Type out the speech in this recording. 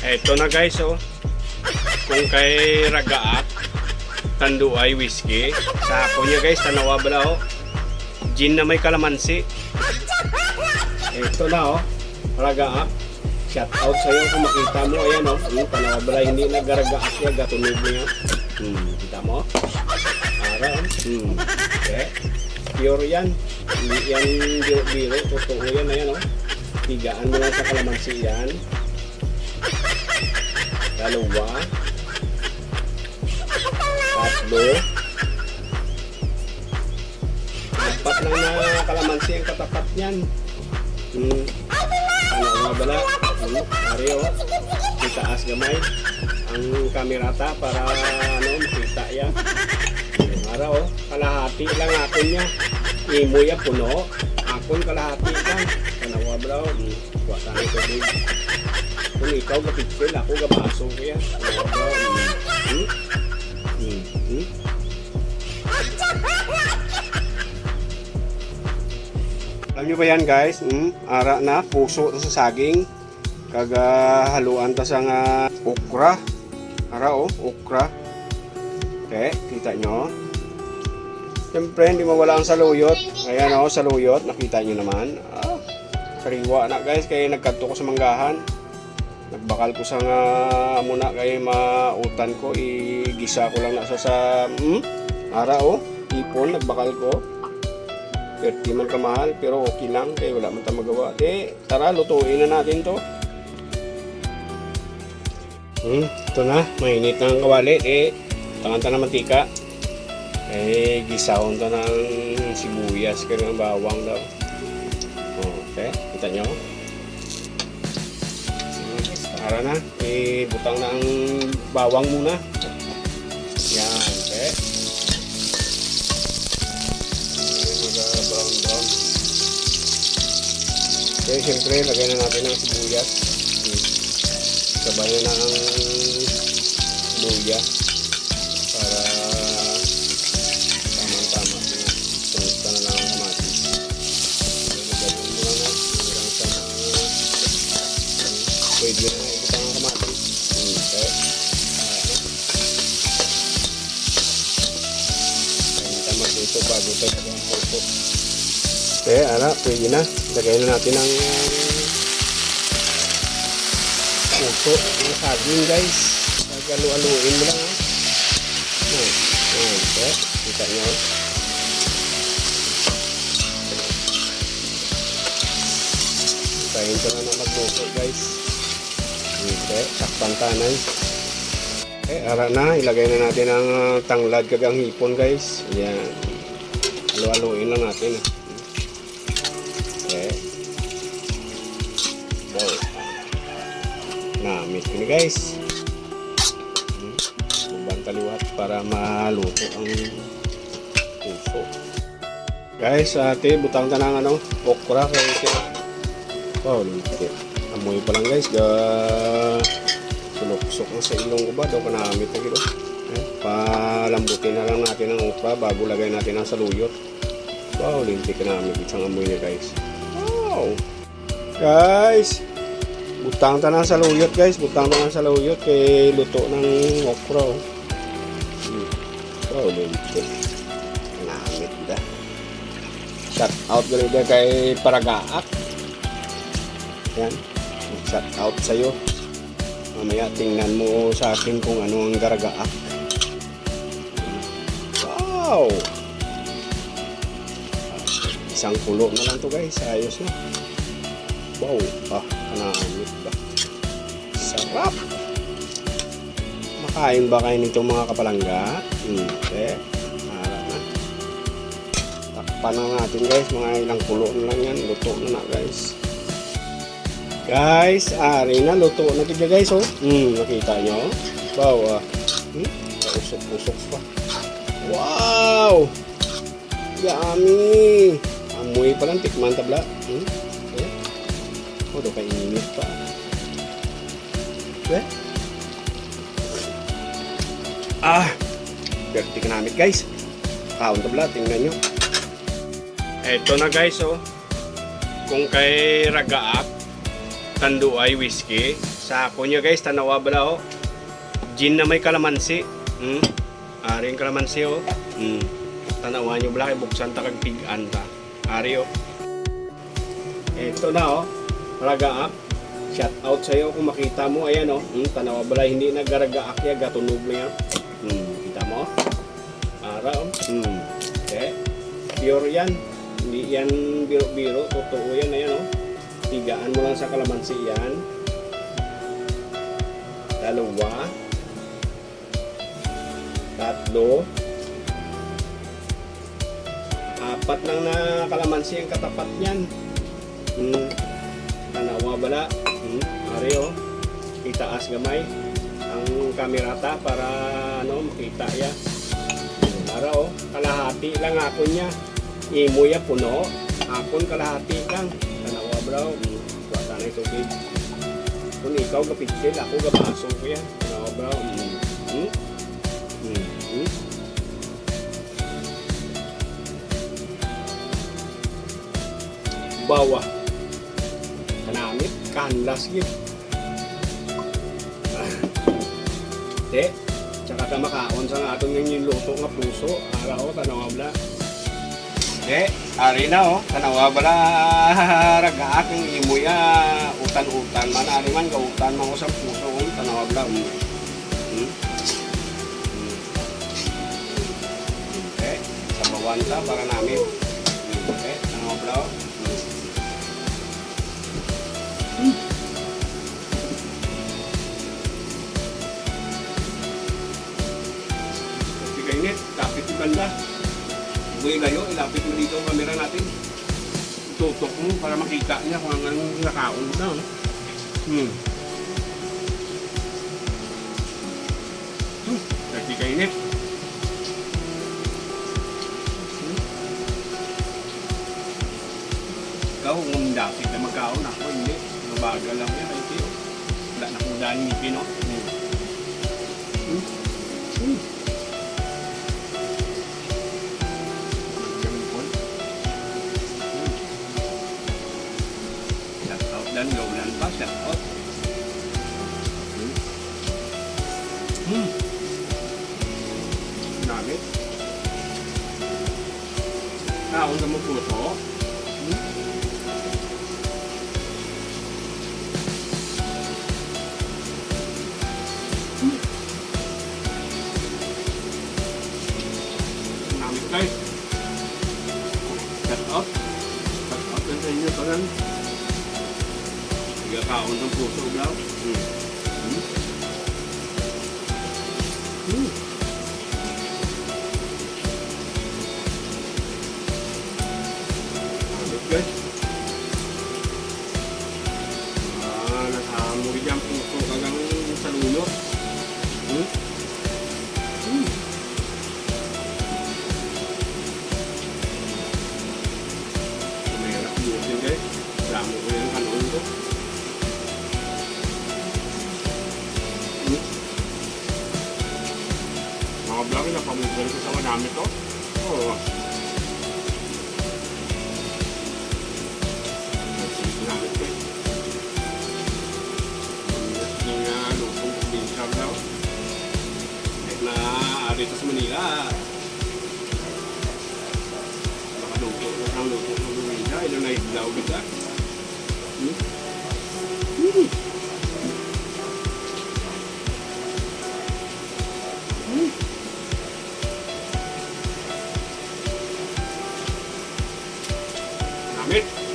Eto na guys oh. Kung kay Ragaak, tando whiskey. Sa ako niya guys, tanawa bala oh. Gin na may kalamansi. Eto na oh. Ragaak. Shout out sa iyo kung makita mo. Ayan oh. Yung tanawa bala, hindi nagaragaak niya, gatunog niya. Hmm, kita mo? Ara oh. Hmm. Okay. Pure yan. Hindi yan biro-biro. Totoo yan. Ayan oh. Tigaan mo lang sa kalamansi yan. Dalawa. Tatlo. Apat lang na kalamansi ang katapat niyan. Hmm. Ano nga bala? Hmm. Ari o. Itaas gamay. Ang kamerata para ano, makita yan. Hmm. Ara o. Kalahati lang atin niya. Imo ya puno. Akon kalahati lang. Kanawa bala o. Hmm. Kuha tayo tubig. Kung ikaw kapitsil, ako gabaso ko yan. O. Hmm. Hmm. Hmm. Alam nyo ba yan guys? Hmm? Ara na, puso to sa saging. Kaga haluan ta sa nga okra. Ara oh, okra. Okay, kita nyo. Siyempre, hindi mawala ang saluyot. Ayan oh, saluyot. Nakita nyo naman. Ah, kariwa na guys, kaya nagkanto ko sa manggahan. Nagbakal ko sa nga muna kay mautan ko. Igisa ko lang na sa. Hmm? Ara oh, ipon, nagbakal ko. 30 man kamahal pero okay lang kaya wala man tayong magawa. Di, tara lutuin na natin to. Hmm, ito na, mainit na ang kawali. Di, tangan ta na mantika. Eh, gisawon to ng sibuyas kaya ng bawang daw. Okay, kita nyo. Tara na, eh, butang na ang bawang muna. Yan, okay. brown brown. Okay, siyempre, lagay na natin ang sibuyas. Hmm. Sabay na na ang luya Okay, ala, pwede na. Lagay na natin ang puso ng saging, guys. Pag-alu-aluin mo lang, ha. Yan. Yan, okay. Kita nyo. Tayin ko na na magluto, guys. Okay, takpan tanay. Okay, ara na. Ilagay na natin ang tanglad kagang hipon, guys. Yan. Alu-aluin lang natin, ha. Okay. Wow. Namit ko ni guys. Hmm. Ubang kaliwat para maluto ang puso. Guys, ate, butang ka ng ano, okra kay kaya. Oh, lupit. Amoy pa lang guys, ga sulok-sulok na sa ilong ko ba? Daw ka namit na gito. Eh, palambutin na lang natin ang okra bago lagay natin ang saluyot. Wow, lintik na namin isang amoy niya guys. Wow! Guys! Butang ta ng saluyot guys. Butang ta ng saluyot kay luto ng okra. oh. Hmm. Wow, lintik. Namit da. Shout out gali da kay Paragaak. Yan. Shout out sa'yo. Mamaya tingnan mo sa akin kung ano ang garagaak. Wow! Isang kulo na lang to guys. Ayos na. Wow. Ah, kanamit ba? Sarap! Makain ba kayo nitong mga kapalangga? Hindi. Harap na. Takpan na natin guys. Mga ilang kulo na lang yan. Luto na na guys. Guys, ari na. Luto na kita guys oh. Hmm, nakita nyo? Wow ah. Hmm? Usok-usok pa. Wow! Yummy! Amoy pa lang, tikman tabla. Hmm? Eh? Oh, do kay init pa. Eh? Ah! Berti ka namin guys. Kaon tabla, tingnan nyo. Eto na guys oh. Kung kay Ragaak, tando ay whiskey. Sako nyo guys, tanawa bala oh. Gin na may kalamansi. Hmm? Ari yung kalamansi oh. Hmm. Tanawa nyo bala kay buksan ta kag pigan ta. Ari oh. Ito na oh. Raga up. Shout out sa'yo kung makita mo. Ayan oh. Hmm, tanawa bala hindi naggaraga akya gatunog na yan. Hmm. Kita mo? Ara oh. Hmm. Okay. Pure yan. Hindi yan biro-biro. Totoo yan. Ayan oh. Tigaan mo lang sa kalamansi yan. Dalawa. Tatlo. Apat lang na kalamansi ang katapat niyan. Hmm. Tanawa bala. Hmm. Ari oh. Itaas gamay ang kamerata para ano makita ya. Para oh, kalahati lang ako niya. Imo ya puno. Akon kalahati lang. Tanawa bro. Hmm. Wala na tubig. Kung ikaw kapitsil, ako gabaso ko yan. Tanawa. Hmm. Hmm. Hmm. Bawa. Kanamit. Kanlas yun. Te, tsaka ka makaon sa nga atong yung luto nga puso. Araw, tanawa bala. Te, ari na oh. Tanawa bala raga aking imuya utan-utan man. Ari man gautan man sa puso. Oh. Tanawa bala. Hmm. Hmm. Hmm. Te, sa bawanta para namin. Hmm. Te, tanawa bala. oh. Kainit, kapit yung banda. Buhay layo, ilapit mo dito ang camera natin. Tutok mo para makita niya kung anong nakaon na. oh. Hmm. Hmm, hindi kainit. Hmm. Ikaw, kung dapit na magkaon, ako hindi. Mabagal lang yan. Ay, tiyo. Wala na kong dahil ngipin, no? Dan gaulan pa, shout out. Hmm. Hmm. Namit. Naon ka mo Tiga kaon ng puso. Hmm. Hmm. Hmm. Namit guys. Ah, nakamuri dyan puso kagang sa. Mga vlog na pamugol ko sa madami to. Oo. Ginamit ko eh. Ang gusto nga lutong probinsya daw. Kahit na sa Manila, nakaluto ng luto ng probinsya, ilo na idlaw kita. Hmm. Hmm. Namit.